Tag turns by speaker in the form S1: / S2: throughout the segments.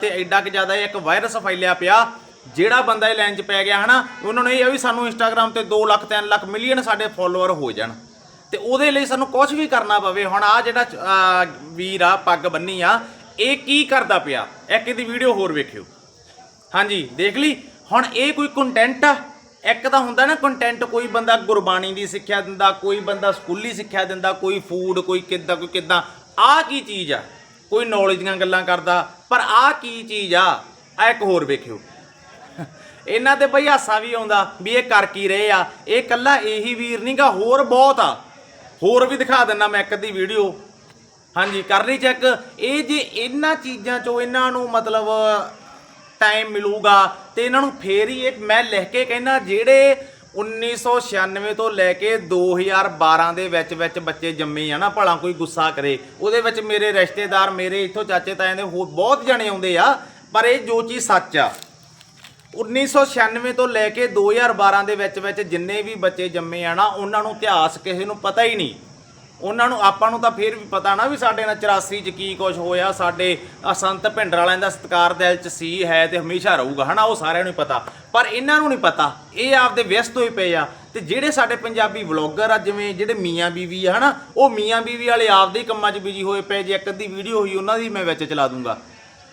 S1: ਤੇ ਐਡਾ ਕਿ ਜ਼ਿਆਦਾ ਇੱਕ ਵਾਇਰਸ ਫੈਲਿਆ ਪਿਆ, ਜਿਹੜਾ ਬੰਦਾ ਇਹ ਲਾਈਨ 'ਚ ਪੈ ਗਿਆ ਹਨਾ, ਉਹਨਾਂ ਨੂੰ ਇਹ ਆ ਵੀ ਸਾਨੂੰ ਇੰਸਟਾਗ੍ਰam ਤੇ 2 ਲੱਖ 3 ਲੱਖ ਮਿਲੀਅਨ ਸਾਡੇ ਫਾਲੋਅਰ ਹੋ ਜਾਣ। ਤੇ ਉਹਦੇ ਲਈ ਸਾਨੂੰ ਕੁਝ ਵੀ ਕਰਨਾ ਪਵੇ, ਹੁਣ ਆ ਜਿਹੜਾ ਵੀਰ ਆ, ਪੱਗ ਬੰਨੀ ਆ, ਇਹ ਕੀ ਕਰਦਾ ਪਿਆ? ਇੱਕ ਇਹਦੀ ਵੀਡੀਓ ਹੋਰ ਵੇਖਿਓ। ਹਾਂਜੀ, ਦੇਖ ਲਈ, ਹੁਣ ਇਹ ਕੋਈ ਕੰਟੈਂਟ ਆ ਇੱਕ ਤਾਂ ਹੁੰਦਾ ਨਾ ਕੰਟੈਂਟ ਕੋਈ ਬੰਦਾ ਗੁਰਬਾਣੀ ਦੀ ਸਿੱਖਿਆ ਦਿੰਦਾ, ਕੋਈ ਬੰਦਾ ਸਕੂਲੀ ਸਿੱਖਿਆ ਦਿੰਦਾ, ਕੋਈ ਫੂਡ ਕੋਈ ਕਿੱਦਾਂ ਕੋਈ ਕਿੱਦਾਂ, ਆਹ ਕੀ ਚੀਜ਼ ਆ? ਕੋਈ ਨੌਲੇਜ ਦੀਆਂ ਗੱਲਾਂ ਕਰਦਾ, ਪਰ ਆਹ ਕੀ ਚੀਜ਼ ਆ? ਆ ਇੱਕ ਹੋਰ ਵੇਖਿਓ। ਇਹਨਾਂ ਤੇ ਬਈ ਹਾਸਾ ਵੀ ਆਉਂਦਾ ਵੀ ਇਹ ਕਰ ਕੀ ਰਹੇ ਆ। ਇਹ ਕੱਲਾ ਇਹੀ ਵੀਰ ਨਹੀਂਗਾ ਹੋਰ ਬਹੁਤ ਆ। ਹੋਰ ਵੀ ਦਿਖਾ ਦਿੰਨਾ ਮੈਂ ਇੱਕ ਦੀ ਵੀਡੀਓ। ਹਾਂਜੀ, ਕਰ ਲਈ ਚੈੱਕ ਇਹ ਜੇ ਇਹਨਾਂ ਚੀਜ਼ਾਂ ਚੋਂ ਇਹਨਾਂ ਨੂੰ ਮਤਲਬ ਟਾਈਮ ਮਿਲੂਗਾ ਤੇ ਇਹਨਾਂ ਨੂੰ ਫੇਰ ਹੀ ਇਹ ਮੈਂ ਲਿਖ ਕੇ ਕਹਿੰਦਾ, ਜਿਹੜੇ 1996 ਤੋਂ ਲੈ ਕੇ 2012 ਦੇ ਵਿੱਚ ਵਿੱਚ ਬੱਚੇ ਜੰਮੇ ਆ ਨਾ, ਭਲਾ ਕੋਈ ਗੁੱਸਾ ਕਰੇ। ਉਹਦੇ ਵਿੱਚ ਮੇਰੇ ਰਿਸ਼ਤੇਦਾਰ, ਮੇਰੇ ਇੱਥੋਂ ਚਾਚੇ ਤਾਇਆਂ ਦੇ ਹੋਰ ਬਹੁਤ ਜਣੇ ਆਉਂਦੇ ਆ, ਪਰ ਇਹ ਜੋ ਚੀਜ਼ ਸੱਚ ਆ। 1996 ਤੋਂ ਲੈ ਕੇ 2012 ਦੇ ਵਿੱਚ ਵਿੱਚ ਜਿੰਨੇ ਵੀ ਬੱਚੇ ਜੰਮੇ ਆ ਨਾ, ਉਹਨਾਂ ਨੂੰ ਇਤਿਹਾਸ ਕਿਸੇ ਨੂੰ ਪਤਾ ਹੀ ਨਹੀਂ। ਉਹਨਾਂ ਨੂੰ ਆਪਾਂ ਨੂੰ ਤਾਂ ਫਿਰ ਵੀ ਪਤਾ ਨਾ ਵੀ ਸਾਡੇ ਨਾਲ 84 ਚ ਕੀ ਕੁਝ ਹੋਇਆ, ਸਾਡੇ ਸੰਤ ਭਿੰਡਰ ਵਾਲਿਆਂ ਦਾ ਸਤਕਾਰ ਦਿਲ ਚ ਸੀ, ਹੈ ਤੇ ਹਮੇਸ਼ਾ ਰਹੂਗਾ, ਹਨਾ, ਉਹ ਸਾਰਿਆਂ ਨੂੰ ਹੀ ਪਤਾ। ਪਰ ਇਹਨਾਂ ਨੂੰ ਨਹੀਂ ਪਤਾ, ਇਹ ਆਪਦੇ ਵਿਅਸਤ ਹੋਏ ਪਏ ਆ। ਤੇ ਜਿਹੜੇ ਸਾਡੇ ਪੰਜਾਬੀ ਵਲੌਗਰ ਆ, ਜਿਵੇਂ ਜਿਹੜੇ ਮੀਆਂ ਬੀਵੀ ਆ, ਹਨਾ, ਉਹ ਮੀਆਂ ਬੀਵੀ ਵਾਲੇ ਆਪਦੇ ਹੀ ਕੰਮਾਂ 'ਚ ਬਿਜ਼ੀ ਹੋਏ ਪਏ, ਜੇ ਇੱਕ ਅੱਧੀ ਵੀਡੀਓ ਹੋਈ, ਉਹਨਾਂ ਦੀ ਮੈਂ ਵਿੱਚ ਚਲਾ ਦੂੰਗਾ।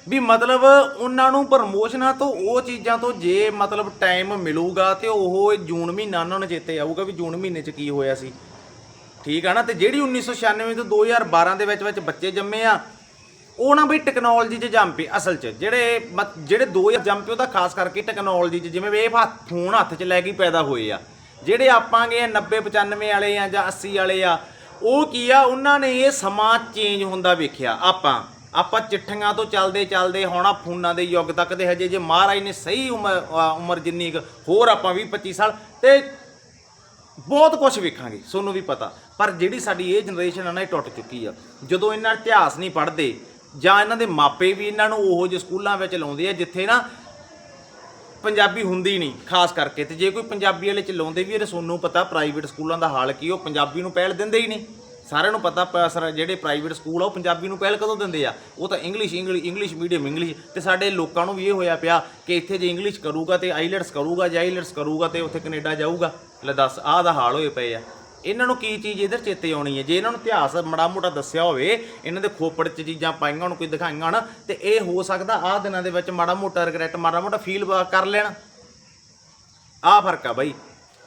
S1: ਵੀ ਮਤਲਬ ਉਹਨਾਂ ਨੂੰ ਪ੍ਰਮੋਸ਼ਨਾਂ ਤੋਂ, ਉਹ ਚੀਜ਼ਾਂ ਤੋਂ ਜੇ ਮਤਲਬ ਟਾਈਮ ਮਿਲੂਗਾ, ਤੇ ਉਹ ਜੂਨ ਮਹੀਨਾ ਉਹਨਾਂ ਨੂੰ ਚੇਤੇ ਆਊਗਾ ਵੀ ਜੂਨ ਮਹੀਨੇ 'ਚ ਕੀ ਹੋਇਆ ਸੀ। ਠੀਕ ਆ ਨਾ, ਤੇ ਜਿਹੜੀ 1996 ਤੋਂ 2012 ਦੇ ਵਿੱਚ ਵਿੱਚ ਬੱਚੇ ਜੰਮੇ ਆ, ਉਹ ਨਾ ਬਈ ਟੈਕਨੋਲੋਜੀ 'ਚ ਜੰਮ ਪਏ ਅਸਲ 'ਚ। ਜਿਹੜੇ ਮਤ- ਜਿਹੜੇ 2000 ਜੰਪੇ ਉਹਦਾ ਖਾਸ ਕਰਕੇ ਟੈਕਨੋਲੋਜੀ 'ਚ, ਜਿਵੇਂ ਵੀ ਇਹ ਹੱਥ, ਫੋਨ ਹੱਥ 'ਚ ਲੈ ਕੇ ਪੈਦਾ ਹੋਏ ਆ। ਜਿਹੜੇ ਆਪਾਂਗੇ 90 95 ਵਾਲੇ ਆ ਜਾਂ 80 ਵਾਲੇ ਆ, ਉਹ ਕੀ ਆ, ਉਹਨਾਂ ਨੇ ਇਹ ਸਮਾਂ ਚੇਂਜ ਹੁੰਦਾ ਵੇਖਿਆ। ਆਪਾਂ ਆਪਾਂ ਚਿੱਠੀਆਂ ਤੋਂ ਚੱਲਦੇ ਚੱਲਦੇ ਹੁਣ ਫੋਨਾਂ ਦੇ ਯੁੱਗ ਤੱਕ ਦੇ ਹਜੇ ਜੇ ਮਹਾਰਾਜ ਨੇ ਸਹੀ ਉਮਰ ਉਮਰ ਜਿੰਨੀ ਕੁ, ਹੋਰ ਆਪਾਂ 20 25 ਸਾਲ, ਤੇ ਬਹੁਤ ਕੁਝ ਵੇਖਾਂਗੇ, ਤੁਹਾਨੂੰ ਵੀ ਪਤਾ। ਪਰ ਜਿਹੜੀ ਸਾਡੀ ਇਹ ਜਨਰੇਸ਼ਨ ਆ ਨਾ, ਇਹ ਟੁੱਟ ਚੁੱਕੀ ਆ। ਜਦੋਂ ਇਹਨਾਂ ਇਤਿਹਾਸ ਨਹੀਂ ਪੜ੍ਹਦੇ, ਜਾਂ ਇਹਨਾਂ ਦੇ ਮਾਪੇ ਵੀ ਇਹਨਾਂ ਨੂੰ ਉਹੋ ਜਿਹੇ ਸਕੂਲਾਂ ਵਿੱਚ ਲਾਉਂਦੇ ਆ, ਜਿੱਥੇ ਨਾ ਪੰਜਾਬੀ ਹੁੰਦੀ ਨਹੀਂ, ਖਾਸ ਕਰਕੇ। ਤੇ ਜੇ ਕੋਈ ਪੰਜਾਬੀ ਵਾਲੇ ਚ ਲਾਉਂਦੇ ਵੀ ਇਹ ਤੁਹਾਨੂੰ ਪਤਾ ਪ੍ਰਾਈਵੇਟ ਸਕੂਲਾਂ ਦਾ ਹਾਲ ਕੀ ਉਹ ਪੰਜਾਬੀ ਨੂੰ ਪਹਿਲ ਦਿੰਦੇ ਹੀ ਨਹੀਂ। ਸਾਰਿਆਂ ਨੂੰ ਪਤਾ ਪ- ਸਰ, ਜਿਹੜੇ ਪ੍ਰਾਈਵੇਟ ਸਕੂਲ ਆ, ਉਹ ਪੰਜਾਬੀ ਨੂੰ ਪਹਿਲ ਕਦੋਂ ਦਿੰਦੇ ਆ? ਉਹ ਤਾਂ English English English medium English ਤੇ ਸਾਡੇ ਲੋਕਾਂ ਨੂੰ ਵੀ ਇਹ ਹੋਇਆ ਪਿਆ ਕਿ ਇੱਥੇ ਜੇ ਇੰਗਲਿਸ਼ ਕਰੂਗਾ ਤੇ ਆਈਲੈਟਸ ਕਰੂਗਾ, ਜਾਂ ਆਈਲੈਟਸ ਕਰੂਗਾ ਤੇ ਉੱਥੇ ਕੈਨੇਡਾ ਜਾਊਗਾ। ਲੈ ਦੱਸ, ਆਹ ਦਾ ਹਾਲ ਹੋਏ ਪਏ ਆ। ਇਹਨਾਂ ਨੂੰ ਕੀ ਚੀਜ਼ ਇਧਰ ਚੇਤੇ ਆਉਣੀ ਹੈ ਜੇ ਇਹਨਾਂ ਨੂੰ ਇਤਿਹਾਸ ਮੜਾ ਮੋਟਾ ਦੱਸਿਆ ਹੋਵੇ, ਇਹਨਾਂ ਦੇ ਖੋਪੜ 'ਚ ਚੀਜ਼ਾਂ ਪਾਈਆਂ ਹੋਣ, ਕੋਈ ਦਿਖਾਈਆਂ ਹੋਣ, ਤੇ ਇਹ ਹੋ ਸਕਦਾ ਆਹ ਦਿਨਾਂ ਦੇ ਵਿੱਚ ਮਾੜਾ ਮੋਟਾ ਰਿਗਰੈਟ ਮਾੜਾ ਮੋਟਾ ਫੀਲ ਕਰ ਲੈਣ। ਆਹ ਫ਼ਰਕ ਆ ਬਾਈ।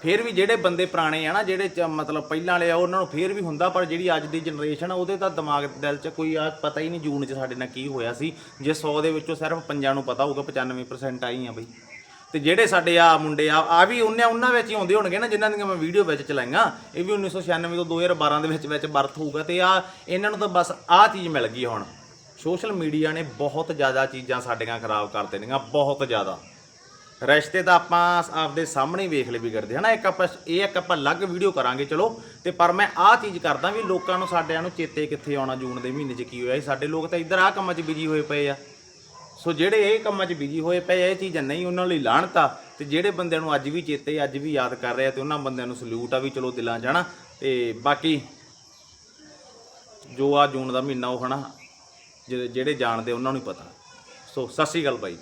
S1: ਫਿਰ ਵੀ ਜਿਹੜੇ ਬੰਦੇ ਪੁਰਾਣੇ ਆ ਨਾ, ਜਿਹੜੇ ਚ- ਮਤਲਬ ਪਹਿਲਾਂ ਵਾਲੇ ਆ, ਉਹਨਾਂ ਨੂੰ ਫਿਰ ਵੀ ਹੁੰਦਾ, ਪਰ ਜਿਹੜੀ ਅੱਜ ਦੀ ਜਨਰੇਸ਼ਨ ਆ, ਉਹਦੇ ਤਾਂ ਦਿਮਾਗ, ਦਿਲ 'ਚ ਕੋਈ ਆ ਪਤਾ ਹੀ ਨਹੀਂ ਜੂਨ 'ਚ ਸਾਡੇ ਨਾਲ ਕੀ ਹੋਇਆ ਸੀ। ਜੇ 100 ਦੇ ਵਿੱਚੋਂ ਸਿਰਫ ਪੰਜਾਂ ਨੂੰ ਪਤਾ ਹੋਊਗਾ 95% ਆਈ ਆ ਬਈ। ਤੇ ਜਿਹੜੇ ਸਾਡੇ ਆ ਮੁੰਡੇ ਆ ਆ ਵੀ ਉਹਨਾਂ ਉਹਨਾਂ ਵਿੱਚ ਹੀ ਆਉਂਦੇ ਹੋਣਗੇ ਨਾ, ਜਿਨ੍ਹਾਂ ਦੀਆਂ ਮੈਂ ਵੀਡੀਓ ਵਿੱਚ ਚਲਾਈਆਂ। ਇਹ ਵੀ 1996 ਤੋਂ 2012 ਦੇ ਵਿੱਚ ਵਿੱਚ ਬਰਥ ਹੋਊਗਾ ਤੇ ਆ, ਇਹਨਾਂ ਨੂੰ ਤਾਂ ਬਸ ਆ ਚੀਜ਼ ਮਿਲ ਗਈ ਹੁਣ। ਸੋਸ਼ਲ ਮੀਡੀਆ ਨੇ ਬਹੁਤ ਜ਼ਿਆਦਾ ਚੀਜ਼ਾਂ ਸਾਡੀਆਂ ਖਰਾਬ ਕਰ ਦੇਣੀਆਂ, ਬਹੁਤ ਜ਼ਿਆਦਾ। ਰਿਸ਼ਤੇ ਤਾਂ ਆਪਾਂ ਆਪਦੇ ਸਾਹਮਣੇ ਹੀ ਵੇਖ ਲੈ ਵਿਗੜਦੇ ਹਨਾ। ਇੱਕ ਆਪਾਂ ਇਹ ਇੱਕ ਆਪਾਂ ਅਲੱਗ ਵੀਡੀਓ ਕਰਾਂਗੇ, ਚਲੋ। ਤੇ ਪਰ ਮੈਂ ਆਹ ਚੀਜ਼ ਕਰਦਾ ਵੀ ਲੋਕਾਂ ਨੂੰ, ਸਾਡਿਆਂ ਨੂੰ ਚੇਤੇ ਕਿੱਥੇ ਆਉਣਾ ਜੂਨ ਦੇ ਮਹੀਨੇ 'ਚ ਕੀ ਹੋਇਆ ਸੀ। ਸਾਡੇ ਲੋਕ ਤਾਂ ਇੱਧਰ ਆਹ ਕੰਮਾਂ 'ਚ ਬਿਜ਼ੀ ਹੋਏ ਪਏ ਆ। ਸੋ ਜਿਹੜੇ ਇਹ ਕੰਮਾਂ 'ਚ ਬਿਜ਼ੀ ਹੋਏ ਪਏ ਆ, ਇਹ ਚੀਜ਼ਾਂ ਨਹੀਂ ਉਹਨਾਂ ਲਈ ਲਾਹਣਤਾ। ਤੇ ਜਿਹੜੇ ਬੰਦਿਆਂ ਨੂੰ ਅੱਜ ਵੀ ਚੇਤੇ, ਅੱਜ ਵੀ ਯਾਦ ਕਰ ਰਿਹਾ ਆ, ਤੇ ਉਹਨਾਂ ਬੰਦਿਆਂ ਨੂੰ ਸਲੂਟ ਆ ਵੀ ਚਲੋ ਦਿਲਾਂ 'ਚ, ਹਨਾ। ਤੇ ਬਾਕੀ ਜੋ ਆ ਜੂਨ ਦਾ ਮਹੀਨਾ ਉਹ, ਹਨਾ, ਜਿਹੜੇ ਜਿਹੜੇ ਜਾਣਦੇ ਉਹਨਾਂ ਨੂੰ ਹੀ ਪਤਾ। ਸੋ ਸਤਿ ਸ਼੍ਰੀ ਅਕਾਲ ਬਾਈ